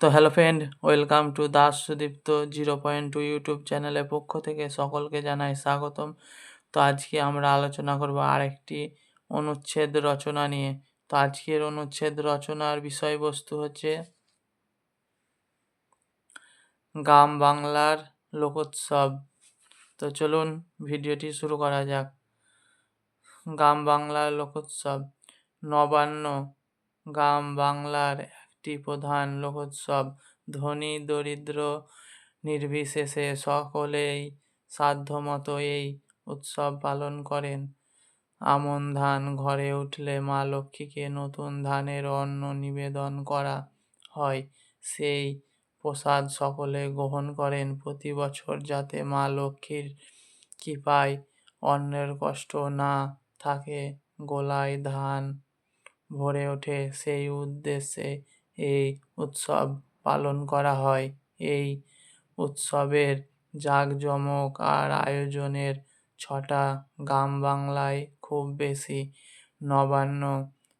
তো hello friend welcome to Das Sudipta zero point two YouTube চ্যানেলের পক্ষ থেকে সকলকে জানাই স্বাগতম। তো আজকে আমরা আলোচনা করব আরেকটি অনুচ্ছেদ রচনা নিয়ে। তো আজকের অনুচ্ছেদ রচনার বিষয়বস্তু হচ্ছে গ্রাম বাংলার লোকোৎসব। তো চলুন ভিডিওটি শুরু করা যাক। গ্রাম বাংলার লোকোৎসব, নবান্ন, গ্রাম বাংলার একটি প্রধান লোকোৎসব, ধনী, দরিদ্র, নির্বিশেষে সকলেই সাধ্যমতো এই উৎসব পালন করেন। আমন ধান ঘরে উঠলে মা লক্ষ্মীকে নতুন ধানের অন্ন নিবেদন করা হয়। সেই প্রসাদ সকলে গ্রহণ করেন প্রতি বছর যাতে মা লক্ষ্মীর কৃপায় অন্নের কষ্ট না থাকে গোলায় ধান ভরে ওঠে। সেই উদ্দেশ্যে এই উৎসব পালন করা হয়। এই উৎসবের জাঁকজমক আর আয়োজনের ছটা গ্রাম বাংলায় খুব বেশি নবান্ন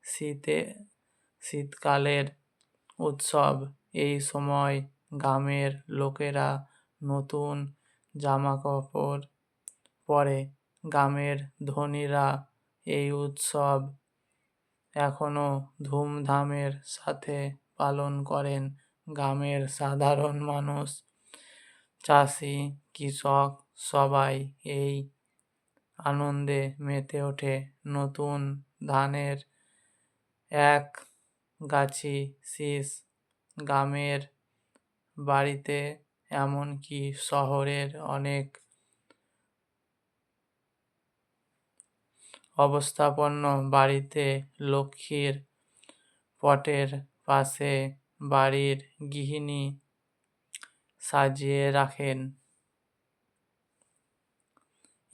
শীতে, শীতকালের উৎসব। এই সময় গ্রামের লোকেরা নতুন জামা কাপড় পরে। গ্রামের ধনীরা এই উৎসব এখনও ধুমধামের সাথে পালন করেন গ্রামের সাধারণ মানুষ, চাষি, কৃষক সবাই এই আনন্দে মেতে ওঠে। নতুন ধানের এক গাছি শীষ গ্রামের বাড়িতে, এমনকি শহরের অনেক অবস্থাপন্ন বাড়িতে লক্ষ্মীর পটের পাশে বাড়ির গৃহিণী সাজিয়ে রাখেন।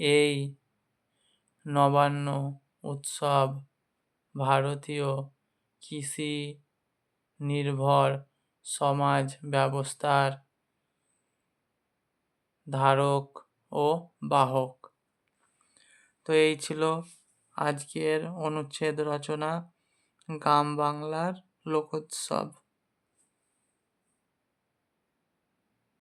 এই নবান্ন উৎসব ভারতীয় কৃষি নির্ভর সমাজ ব্যবস্থার ধারক ও বাহক। তো এই ছিল আজকের অনুচ্ছেদ রচনা। গ্রাম বাংলার লোকোৎসব